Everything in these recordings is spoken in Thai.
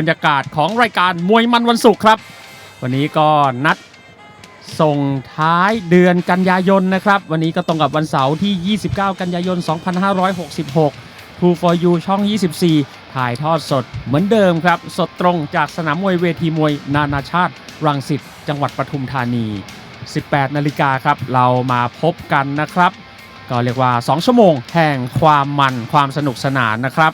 บรรยากาศของรายการมวยมันวันศุกร์ครับ วันนี้ก็นัดส่งท้ายเดือนกันยายนนะครับ วันนี้ก็ตรงกับวันเสาร์ที่ 29 กันยายน 2566 True for You ช่อง 24 ถ่ายทอดสดเหมือนเดิมครับ สดตรงจากสนามมวยเวทีมวยนานาชาติ รังสิตจังหวัดปทุมธานี 18 นาฬิกาครับ เรามาพบกันนะครับ ก็เรียกว่า 2 ชั่วโมงแห่งความมันความสนุกสนานนะครับ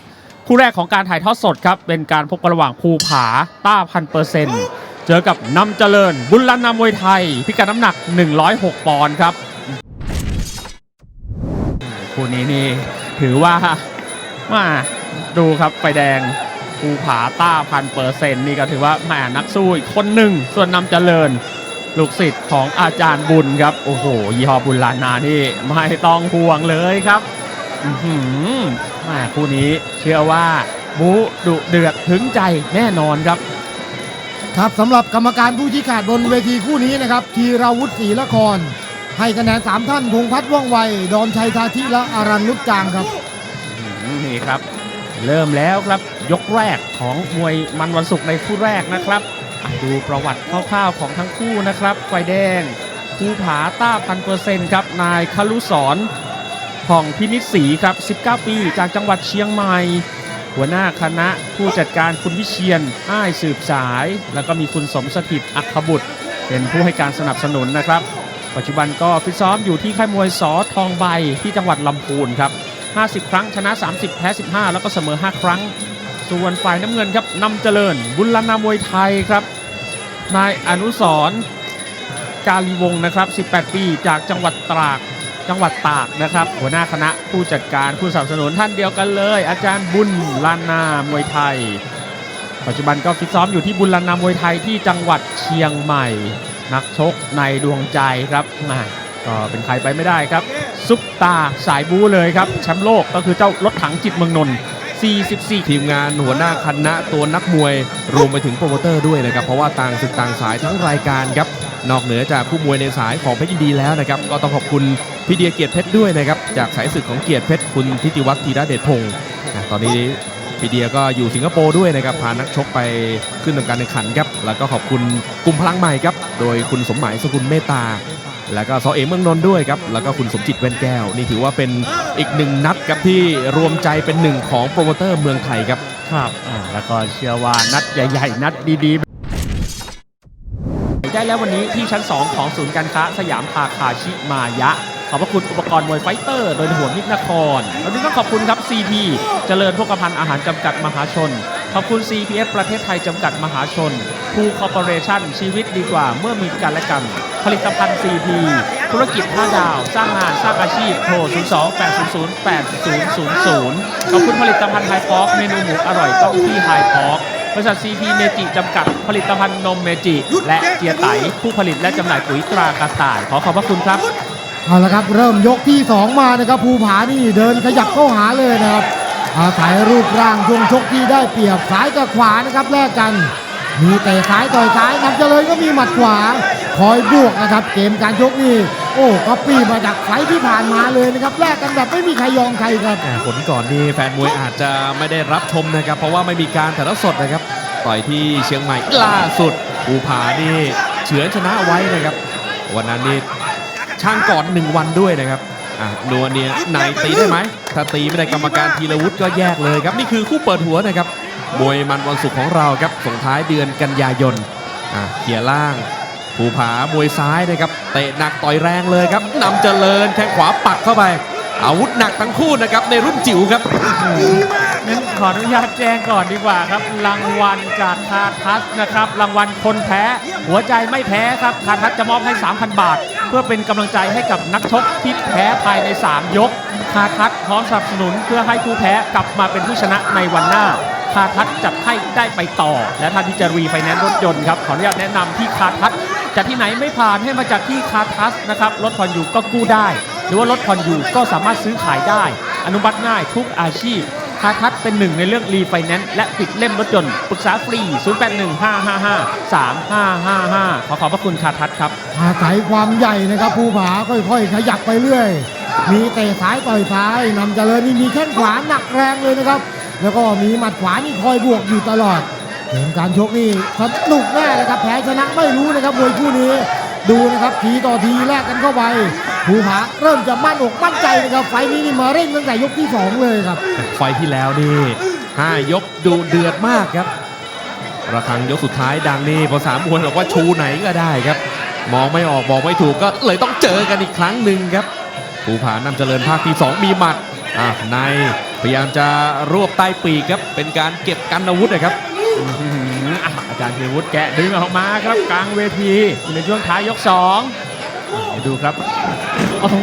คู่แรกของการถ่ายทอดสดครับ เป็นการพบกันระหว่างภูผาต้าพันเปอร์เซ็นต์เจอกับนำเจริญ บุญรันนามวยไทย พิกัดน้ำหนัก 106 ปอนด์ครับคู่นี้นี่ถือว่ามาดูครับไฟแดงภูผาต้าพันเปอร์เซ็นต์นี่ก็ถือว่าแหมนักสู้อีกคนหนึ่งส่วนนำเจริญลูกศิษย์ของอาจารย์บุญครับ โอ้โห ยี่ห้อบุญลานานี่ไม่ต้องห่วงเลยครับ อื้อหือแม่คู่นี้เชื่อว่าบูดุเดือดถึงใจแน่นอนครับ ครับสำหรับกรรมการผู้ชี้ขาดบนเวทีคู่นี้นะครับทีราวุฒิศรีละคร ให้คะแนน3ท่านพงษ์พัฒน์ว่องไว ดอนชัยทาธิและอารันนุชจางครับ อืมนี่ครับ เริ่มแล้วครับยกแรกของมวยมันวันศุกร์ในคู่แรกนะครับอะดูประวัติคร่าวๆของทั้งคู่นะครับไฟแดงภูผาต้าพันเปอร์เซ็นต์ครับนายคลุสร ผ่องพินิจศรีครับ 19 ปี จากจังหวัดเชียงใหม่ หัวหน้าคณะผู้จัดการคุณวิเชียนอ้ายสืบสาย แล้วก็มีคุณสมสถิตอัคบุตร เป็นผู้ให้การสนับสนุนนะครับ ปัจจุบันก็ฟิตซ้อมอยู่ที่ค่ายมวยสอทองใบที่จังหวัดลำพูนครับ 50 ครั้งชนะ 30 แพ้ 15 แล้วก็เสมอ 5 ครั้ง ส่วนฝ่ายน้ำเงินครับนำเจริญ บุญลนามวยไทยครับ นายอนุสรกาลีวงนะครับ 18 ปี จากจังหวัดตราก จังหวัดตากนะครับ หัวหน้าคณะผู้จัดการผู้สนับสนุนท่านเดียวกันเลย อาจารย์บุญลานามวยไทย ปัจจุบันก็ฟิตซ้อมอยู่ที่บุญลานามวยไทยที่จังหวัดเชียงใหม่ นักชกในดวงใจครับม่ก็เป็นใครไปไม่ได้ครับ ซุปตาสายบูเลยครับแชมป์โลกก็คือเจ้ารถถังจิตเมืองนนท์44 ทีมงานหัวหน้าคณะตัวนักมวย รวมไปถึงโปรโมเตอร์ด้วยนะครับ เพราะว่าต่างศึกต่างสายทั้งรายการครับ นอกเหนือจากผู้มวยในสายของเพชรยินดีแล้วนะครับ ก็ต้องขอบคุณ พี่เดียเกียรติเพชรด้วยนะครับ จากสายศึกของเกียรติเพชรคุณทิติวัฒน์ธีระเดชพงศ์อะตอนนี้พี่เดียก็อยู่สิงคโปร์ด้วยนะครับ พานักชกไปขึ้นทำการแข่งขันครับ แล้วก็ขอบคุณกลุ่มพลังใหม่ครับ โดยคุณสมหมายสกุลเมตตา แล้วก็ซอเอเมืองนนท์ด้วยครับ แล้วก็คุณสมจิตเวนแก้ว นี่ถือว่าเป็นอีกหนึ่งนัดครับที่รวมใจเป็นหนึ่งของโปรโมเตอร์เมืองไทยครับ ครับอ่าแล้วก็เชื่อว่านัดใหญ่ ๆ นัดดีๆได้แล้ววันนี้ที่ชั้น 2 ของศูนย์การค้าสยามพาคาชิมายะ ขอบพระคุณอุปกรณ์มวยไฟเตอร์ โดยหัวมิตรนครวันนี้ต้องขอบคุณครับ CP เจริญพกพันธ์อาหารจำกัดมหาชน ขอบคุณ CPF ประเทศไทยจำกัดมหาชนทูคอร์ปอเรชั่นชีวิตดีกว่าเมื่อมีกันและกัน ผลิตภัณฑ์ CP ธุรกิจ5ดาว สร้างงานสร้างอาชีพโทร 02 800 8000 ขอบคุณผลิตภัณฑ์ไฮพอกเมนูหมูอร่อยต้องที่ไฮพอกบริษัท CP เมจิจำกัดผลิตภัณฑ์นมเมจิ และเจียไตผู้ผลิตและจำหน่ายปุ๋ยตรากระต่าย ขอขอบพระคุณครับ เอาละครับเริ่มยกที่2มานะครับภูผานี่เดินขยับเข้าหาเลยนะครับอาศัยรูปร่างช่วงชกที่ได้เปรียบซ้ายกับขวานะครับแลกกันมีเตะซ้ายต่อยซ้ายนำเจริญก็มีหมัดขวา คอยบวกนะครับ เกมการชกนี่โอ้ก็ปี้มาจากไฟท์ที่ผ่านมาเลยนะครับแลกกันแบบไม่มีใครยอมใครครับผลก่อนนี่แฟนมวยอาจจะไม่ได้รับชมนะครับ เพราะว่าไม่มีการถ่ายทอดสดนะครับต่อยที่เชียงใหม่ล่าสุดภูผานี่เฉือนชนะไว้นะครับ วันนั้นนี่ ช่างก่อนหนึ่งวันด้วยนะครับอะนัวเนี่ยนายตีได้ไหมถ้าตีไม่ได้กรรมการธีรวุฒิก็แยกเลยครับ นี่คือคู่เปิดหัวนะครับมวยมันวันศุกร์ของเราครับส่งท้ายเดือนกันยายนอะเขียร์ล่างภูผามวยซ้ายนะครับเตะหนักต่อยแรงเลยครับนำเจริญแข้งขวาปักเข้าไป อาวุธหนักทั้งคู่นะครับในรุ่นจิ๋วครับ งั้นขออนุญาตแจ้งก่อนดีกว่าครับ รางวัลจากคาทัสนะครับ รางวัลคนแพ้ หัวใจไม่แพ้ครับคาทัสจะมอบให้ 3,000 บาท เพื่อเป็นกำลังใจให้กับนักชกที่แพ้ภายใน 3 ยก คาทัสพร้อมสนับสนุนเพื่อให้ผู้แพ้กลับมาเป็นผู้ชนะในวันหน้า คาทัสจัดให้ได้ไปต่อ และท่านที่จะรีไฟแนนซ์รถยนต์ครับขออนุญาตแนะนำที่คาทัสจากที่ไหนไม่ผ่านให้มาจากที่คาทัสนะครับรถผ่อนอยู่ก็กู้ได้ หรือว่ารถผ่อนอยู่ก็สามารถซื้อขายได้ อนุมัติง่ายทุกอาชีพ คาทัศเป็นหนึ่งในเรื่องรีไฟแนนซ์และปิดเล่มรถยนต์ปรึกษาฟรี 0815553555 ขอขอบพระคุณคาทัศครับ อาศัยความใหญ่นะครับภูผาค่อยๆ ขยับไปเรื่อย มีเตะซ้ายต่อยซ้ายนำเจริญนี่มีแข้งขวาหนักแรงเลยนะครับ แล้วก็มีหมัดขวานี่คอยบวกอยู่ตลอดเกมการชกนี่สนุกแน่นะครับแพ้ชนะไม่รู้นะครับมวยคู่นี้ ดูนะครับทีต่อทีแลกกันเข้าไป ภูผาเริ่มจะมั่นอกมั่นใจนะครับ ไฟล์นี้นี่มาเร่งตั้งแต่ยกที่สองเลยครับ ไฟล์ที่แล้วนี่ห้ายกดูเดือดมากครับ ระครังยกสุดท้ายดังนี่ภาษามวยบอกว่าชูไหนก็ได้ครับ มองไม่ออกบอกไม่ถูกก็เลยต้องเจอกันอีกครั้งหนึ่งครับ ภูผานำเจริญภาคที่ 2 มีหมัดอะในพยายามจะรวบใต้ปีกครับ เป็นการเก็บกันอาวุธนะครับอื้อหืออะอาจารย์ธีรวุฒิแกะดึงออกมาครับกลางเวทีอยู่ในช่วงท้ายยกสองเดูครับ โอ้โห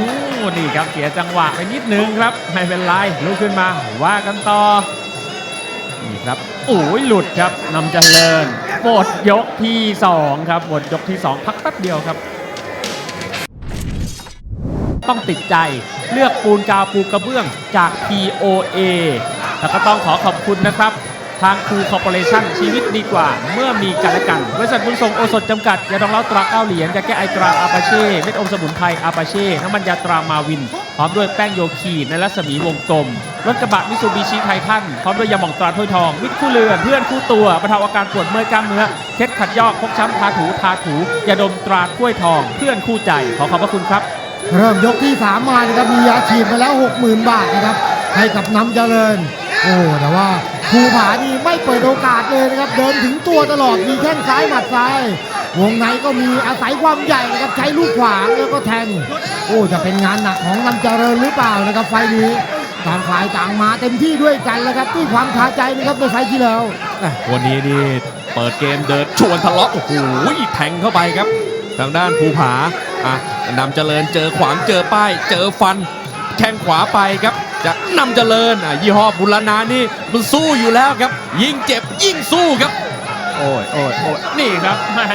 นี่ครับเสียจังหวะไปนิดนึงครับ ไม่เป็นไรลุกขึ้นมา ว่ากันต่อ นี่ครับโอ้ยหลุดครับนำเจริญหมดยกที่สองครับหมดยกที่สองพักแป๊บเดียวครับ ต้องติดใจเลือกปูนกาวปูกระเบื้องจาก POA แล้วก็ต้องขอขอบคุณนะครับ ทางคูคอร์ปอเรชั่นชีวิตดีกว่า เมื่อมีกันและกันบริษัทบุญส่งโอสถจำกัดยาดองเล้าตราเก้าเหรียญยาแก้ไอตราอาปาเช่เม็ดอมสมุนไพรอาปาเช่น้ำมันยาตรามาวิน พร้อมด้วยแป้งโยคีในรัศมีวงกลมรถกระบะมิซูบิชิไททันพร้อมด้วยยาหม่องตราถ้วยทองมิตรคู่เรือนเพื่อนคู่ตัวบรรเทาอาการปวดเมื่อยกล้ามเนื้อเคล็ดขัดยอกพกช้ำทาถูทาถูยาดมตราถ้วยทอง เพื่อนคู่ใจขอขอบพระคุณครับเริ่มยกที่ 3 มานะครับมียาฉีดไปแล้ว 60,000 บาทนะครับให้กับน้ำเจริญ โอ้แต่ว่า ภูผานี่ไม่เปิดโอกาสเลยนะครับ เดินถึงตัวตลอดมีแข้งซ้ายหมัดซ้ายวงในก็มีอาศัยความใหญ่นะครับใช้ลูกขวางแล้วก็แทง โอ้จะเป็นงานหนักของนำเจริญหรือเปล่านะครับไฟนี้ต่างฝ่ายต่างมาเต็มที่ด้วยกันแล้วครับด้วยความท้าใจนะครับในไฟที่แล้วอะวันนี้นี่เปิดเกมเดินชวนทะเลาะโอ้โหแทงเข้าไปครับ ทางด้านภูผาอะนำเจริญเจอขวางเจอป้าย เจอฟันแข้งขวาไปครับ จะนำเจริญอะยี่ห้อบุรณานี่มันสู้อยู่แล้วครับ ยิ่งเจ็บยิ่งสู้ครับ โอ้ยโอ้ยโอ้ยนี่ครับแม่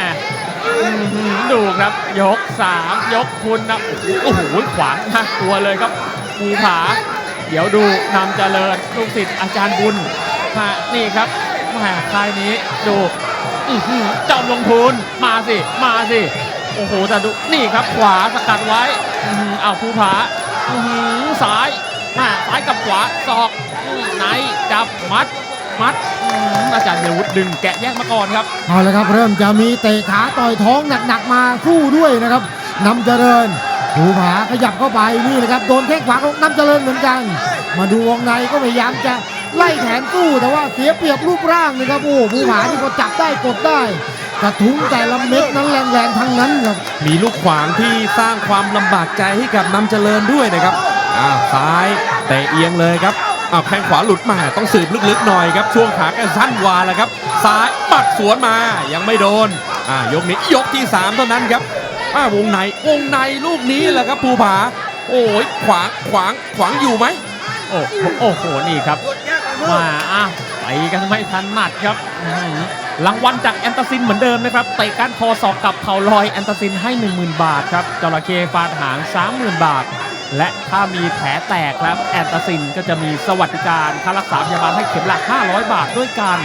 อื้อหือดูครับยกสามยกคุณนะโอ้โหขวางน่ากลัวเลยครับภูผา เดี๋ยวดูนำเจริญลูกศิษย์อาจารย์บุญมานี่ครับแม่ค่ายนี้ดูอื้อหือจอมลงทุนมาสิ มาสิโอ้โหแต่ดูนี่ครับขวาสกัดไว้อื้อหือเอาภูผาอื้อหือซ้าย มาซ้ายกับขวาศอกอื้อไหนจับมัดมัดอื้อหืออาจารย์เดวุฒิดึงแกะแยกมาก่อนครับเอาละครับ เริ่มจะมีเตะขาต่อยท้องหนักๆมาสู้ด้วยนะครับนำเจริญภูผาขยับเข้าไปนี่นะครับโดนแข้งขวาของนำเจริญเหมือนกัน มาดูวงในก็พยายามจะไล่แขนสู้แต่ว่าเสียเปรียบรูปร่างนะครับโอ้ภูผานี่ก็จับได้กดได้กระทุ้งแต่ละเม็ดนั้นแรงๆทั้งนั้นครับมีลูกขวางที่สร้างความลำบากใจให้กับนำเจริญด้วยนะครับ อ้าวซ้ายเตะเอียงเลยครับอ้าวแข้งขวาหลุดมาต้องสืบลึกๆหน่อยครับ ช่วงขาแกสั้นกวาแล้วครับ ซ้ายปัดสวนมายังไม่โดนอ่ายกนี้ยกที่ 3 เท่านั้นครับอ้าวงในวงในลูกนี้แหละครับภูผา โอ้ยขวางขวางขวางอยู่ไหมโอ้โหโอ้โหนี่ครับมาอะไปกันไม่ทันหนัดครับหือรางวัลจากแอนตาซินเหมือนเดิมนะครับเตะก้านคอศอกกับเข่าลอยแอนตาซินให้ 10,000 บาทครับจระเข้ฟาดหาง 30,000 บาท และถ้ามีแผลแตกครับ แอนตาซินก็จะมีสวัสดิการค่ารักษาพยาบาลให้เข็มละ 500 บาทด้วยกัน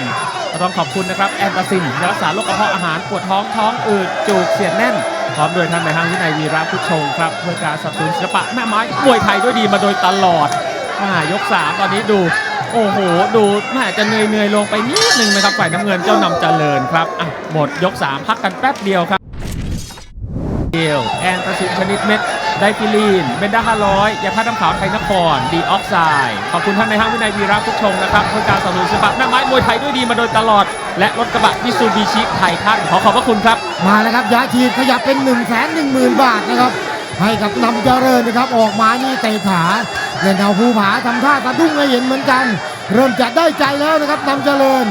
ต้องขอบคุณนะครับแอนตาซินรักษาโรคกระเพาะอาหารปวดท้องท้องอืดจูกเสียดแน่น พร้อมโดยท่านในห้างวินัยวีระพุชงครับเพื่อการสับสนุนศิลปะแม่ไม้มวยไทยด้วยดีมาโดยตลอดอายก3ตอนนี้ดู โอ้โห ดูแม่จะเหนื่อยๆลงไปนิดนึงนะครับฝ่ายน้ำเงินเจ้านำเจริญครับอะหมดยก3พักกันแป๊บเดียวครับเดียวแอนตาซินชนิดเม็ด ไดฟิลีน เบนด้า500ยาธาตุน้ำขาวไทยนคร ดีออกไซด์ ขอบคุณท่านในห้างวินัยวีระพุทธชงนะครับเพื่อการสนับสนุนศิลปะแม่ไม้มวยไทยด้วยดีมาโดยตลอด และรถกระบะมิซูบิชิไทยทันขอขอบพระคุณครับ มาแล้วครับยาฉีดขยับเป็น1นึ่งแสนหนึ่งหมื่นบาทนะครับ ให้กับนำเจริญนะครับ ออกมานี่เตะขาเล่นเอาภูผาทำท่าสะดุ้งให้เห็นเหมือนกัน เริ่มจะได้ใจแล้วนะครับนำเจริญ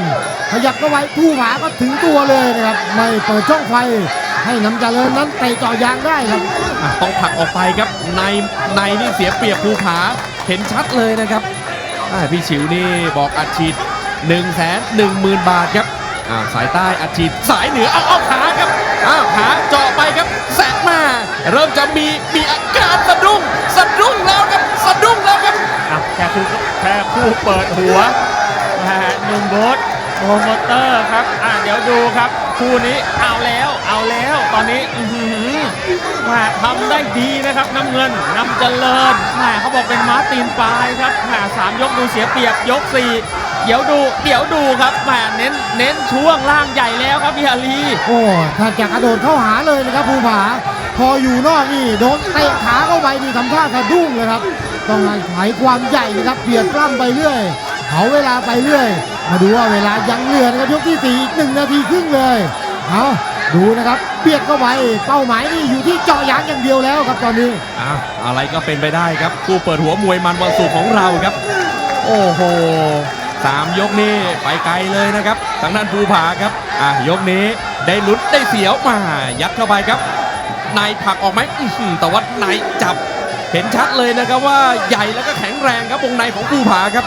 ขยับเข้าไว้ภูผาก็ถึงตัวเลยนะครับ ไม่เปิดช่องไฟ ให้นำเจริญนั้นเตะเจ่อยางได้ครับอะต้องผลักออกไปครับในในนี่เสียเปรียบภูผาเห็นชัดเลยนะครับอ่าพี่ฉิวนี่บอกอัดฉีด1นึ่งแสนหนึ่งหมื่นบาทครับอ่าสายใต้อัดฉีดสายเหนือเอาเอาขาครับอ้าวขาเจาะไปครับแสกมา เริ่มจะมีมีอาการสะดุ้งสะดุ้งแล้วครับสะดุ้งแล้วครับ อะแค่คู่แค่คู่เปิดหัวแหม่หนุ่มโบ๊ท โปรโมเตอร์ครับ อะเดี๋ยวดูครับ คู่นี้เอาแล้วเอาแล้วตอนนี้ม่ทำได้ดีนะครับน้ำเงินน้ำเจริญแหม่เขาบอกเป็นม้าตีนปลายครับแหมสามยกดูเสียเปรียบยกสี่เดี๋ยวดูเดี๋ยวดูครับแหมเน้นเน้นช่วงล่างใหญ่แล้วครับพี่อาลีโอ้ถ้าจะกระโดดเข้าหาเลยนะครับภูผา พออยู่นอกนี่โดนเตะขาเข้าไปนี่ทำท่าสะดุ้งเลยครับ ต้องอาศัยความใหญ่นะครับเบียดปล้ำไปเรื่อยเผาเวลาไปเรื่อย มาดูว่าเวลายังเหลือนะครับยกที่สี่อีกหนึ่งนาทีครึ่งเลยเอาดูนะครับเบียดเข้าไปเป้าหมายนี่อยู่ที่เจาะยางอย่างเดียวแล้วครับตอนนี้อะอะไรก็เป็นไปได้ครับคู่เปิดหัวมวยมันวันศุกร์ของเราครับ โอ้โหสามยกนี้ไปไกลเลยนะครับทางด้านภูผาครับอะยกนี้ได้ลุ้นได้เสียวมายัดเข้าไปครับนายผลักออกไหมอื้อหือแต่ว่านายจับเห็นชัดเลยนะครับว่าใหญ่แล้วก็แข็งแรงครับวงในของภูผาครับ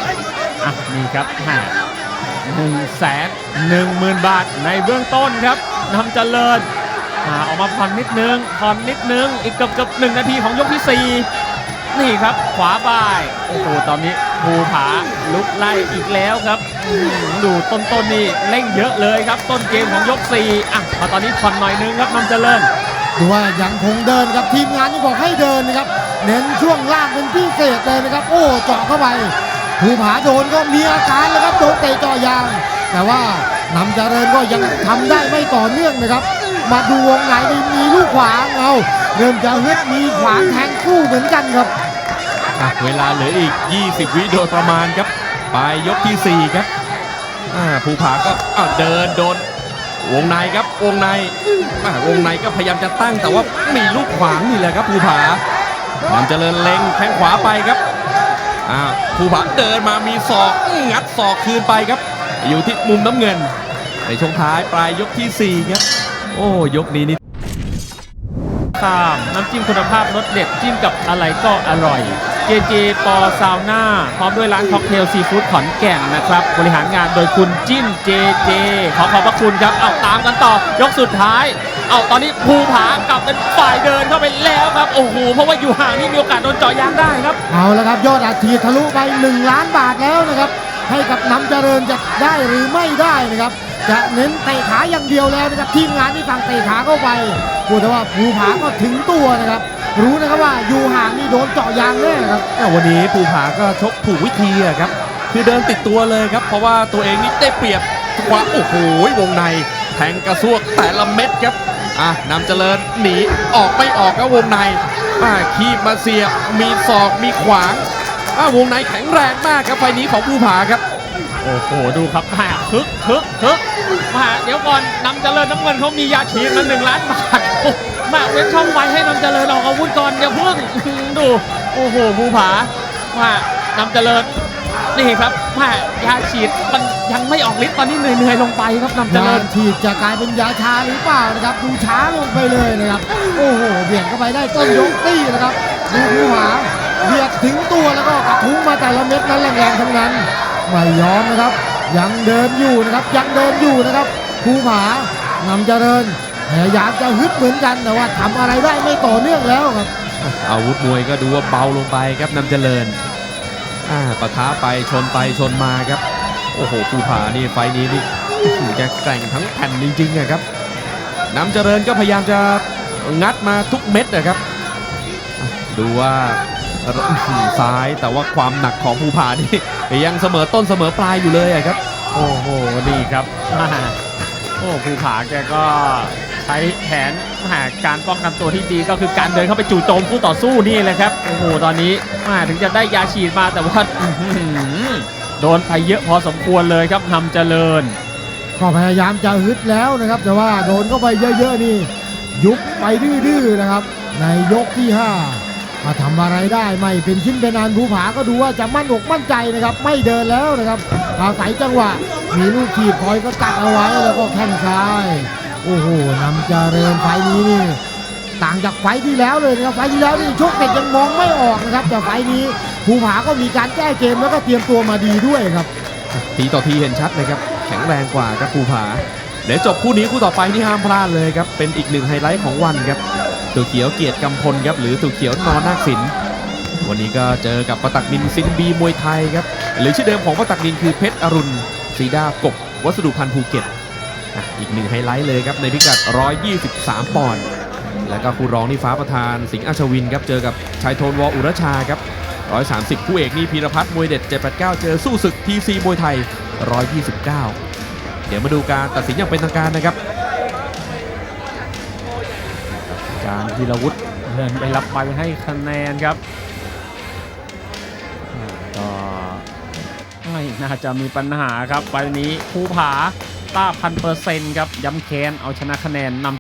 อะนี่ครับ หนึ่งแสนหนึ่งหมื่นบาทในเบื้องต้นครับนำเจริญออกมาผ่อนนิดนึงผ่อนนิดนึงอีกเกือบเกือบหนึ่งนาทีของยกที่สี่นี่ครับ ขวาบ่ายโอ้โหตอนนี้ภูผาลุกไล่อีกแล้วครับดูต้นๆนนี่เร่งเยอะเลยครับ ต้นเกมของยกสี่อะมาตอนนี้ผ่อนหน่อยนึงครับนำเจริญดูว่ายังคงเดินครับทีมงานนี่บอกให้เดินนะครับ เน้นช่วงล่างเป็นพิเศษเลยนะครับ โอ้เจาะเข้าไป ภูผาโดนก็มีอาการแล้วครับโดนเตะจาะยาง แต่ว่านำเจริญก็ยังทำได้ไม่ต่อเนื่องนะครับ มาดูวงไหนมีลูกขวางเอาเริ่มจะฮึดมีขวางแทงคู่เหมือนกันครับเวลาเหลืออีก 20 วิโดยประมาณครับปลายยกทีสี่4 ครับภูผาก็เดินโดน วงในครับวงในวงในก็พยายามจะตั้งแต่ว่ามีลูกขวางนี่แหละครับภูผานำเจริญเล็งแข้งขวาไปครับ อ่าภูผาเดินมามีศอกงัดศอกคืนไปครับ อยู่ที่มุมน้ำเงิน ในช่วงท้ายปลายยกทีสี่4 ครับ โอ้ยกนี้นี่ข้ามน้ำจิ้มคุณภาพรสเด็ดจิ้มกับอะไรก็อร่อย เจเจปอซาวน่าพร้อมด้วยร้านค็อกเทลซีฟู้ดขอนแก่นนะครับ บริหารงานโดยคุณจิ้มเจเจขอขอบพระคุณครับ เอาตามกันต่อ ยกสุดท้าย เอาตอนนี้ภูผากลับเป็นฝ่ายเดินเข้าไปแล้วครับ โอ้โห เพราะว่าอยู่ห่างนี่มีโอกาสโดนเจาะยางได้ครับ เอาละครับ ยอดอาชีทะลุไป 1 ล้านบาทแล้วนะครับ ให้กับนำเจริญจะได้หรือไม่ได้นะครับจะเน้นเตะขาอย่างเดียวแล้วนะครับทีมงานที่สั่งเตะขาเข้าไปพูดว่าภูผาก็ถึงตัวนะครับ รู้นะครับว่าอยู่ห่างนี่โดนเจาะยางแน่ครับอะวันนี้ภูผาก็ชกถูกวิธีอะครับ คือเดินติดตัวเลยครับ เพราะว่าตัวเองนี่ได้เปรียบกว่าโอ้โหวงในแทงกระซวกแต่ละเม็ดครับอะนำเจริญหนีออกไม่ออกก็วงในอะคีบมาเสียบมีศอกมีขวางอะวงในแข็งแรงมากครับไฟล์นี้ของภูผาครับโอ้โหดูครับแหมาคึกคึกคึกแหมาเดี๋ยวก่อนนำเจริญน้ำเงินเขามียาฉีดมาหนึ่งล้านบาทโอ้แห มาเว้นช่องไว้ให้นำเจริญออกอาวุธก่อนอย่าเพิ่งดูโอ้โหภูผาแหมานำเจริญนี่ครับแหมยาฉีดมันยังไม่ออกฤทธิ์ตอนนี้เหนื่อยๆลงไปครับนำเจริญฉีดจะกลายเป็นยาชาหรือเปล่านะครับ ดูช้าลงไปเลยนะครับ โอ้โหเบียดเข้าไปได้ต้นยกตี้นะครับดูภูผาเบียดถึงตัวแล้วก็กระทุ้งมาแต่ละเม็ดนั้นแรงๆทั้งนั้นไม่ยอมนะครับ ยังเดินอยู่นะครับยังเดินอยู่นะครับภูผานำเจริญ พยายามจะฮึดเหมือนกันแต่ว่าทำอะไรได้ไม่ต่อเนื่องแล้วครับ อาวุธมวยก็ดูว่าเบาลงไปครับนำเจริญอ่าปะทะไปชนไปชนมาครับ โอ้โหภูผานี่ไฟล์นี้นี่อื้อหือแกแกร่งทั้งแผ่นจริงๆอะครับนำเจริญก็พยายามจะงัดมาทุกเม็ดนะครับอะดูว่าอื้อหือซ้ายแต่ว่าความหนักของภูผานี่ยังเสมอต้นเสมอปลายอยู่เลยอะครับ โอ้โหดีครับแหม่โอ้ภูผาแกก็ ใช้แผนแหม่การป้องกันตัวที่ดีก็คือการเดินเข้าไปจู่โจมคู่ต่อสู้นี่แหละครับโอ้โหตอนนี้ม่ถึงจะได้ยาฉีดมาแต่ว่าโดนไปเยอะพอสมควรเลยครับนำเจริญก็พยายามจะฮึดแล้วนะครับ แต่ว่าโดนเข้าไปเยอะๆนี่ ยุบไปดื้อๆนะครับ ในยกที่5ถ้าทำอะไรได้ไม่เป็นชิ้นเป็นอันภูผาก็ดูว่าจะมั่นอกมั่นใจนะครับ ไม่เดินแล้วนะครับอาศัยจังหวะมีลูกขีดคอยก็กัดเอาไว้แล้วก็แข้งซ้าย โอ้โหนำเจริญไฟนี้นี่ต่างจากไฟที่แล้วเลยนะครับไฟที่แล้วนี่ชกเด็กยังมองไม่ออกนะครับ แต่ไฟนี้ภูผาก็มีการแก้เกมแล้วก็เตรียมตัวมาดีด้วยครับ ทีต่อทีเห็นชัดเลยครับ แข็งแรงกว่าครับภูผาเดี๋ยวจบคู่นี้คู่ต่อไปที่ห้ามพลาดเลยครับ เป็นอีกหนึ่งไฮไลท์ของวันครับตัวเขียวเกียรติกำพลครับหรือตัวเขียวนอนาคสินวันนี้ก็เจอกับประตักนินซินบีมวยไทยครับหรือชื่อเดิมของประตักนินคือเพชรอรุณสีดากบวัสดุพันธ์ภูเก็ต อีกหนึ่งไฮไลท์เลยครับในพิกัด 123 ปอนด์ แล้วก็คู่รองนี่ฟ้าประธานสิงห์อาชวินครับเจอกับชายโทนวอุรชาครับ 130 คู่เอกนี่พีรพัฒน์มวยเด็ด 789 เจอสู้ศึกทีซีมวยไทย 129 เดี๋ยวมาดูการตัดสินอย่างเป็นทางการนะครับ การธีรวุฒิเดินไปรับใบให้คะแนนครับก็ไม่น่าจะมีปัญหาครับใบนี้ภูผา ต้าพันเปอร์เซ็นต์ครับย้ำแค้นเอาชนะคะแนนนำ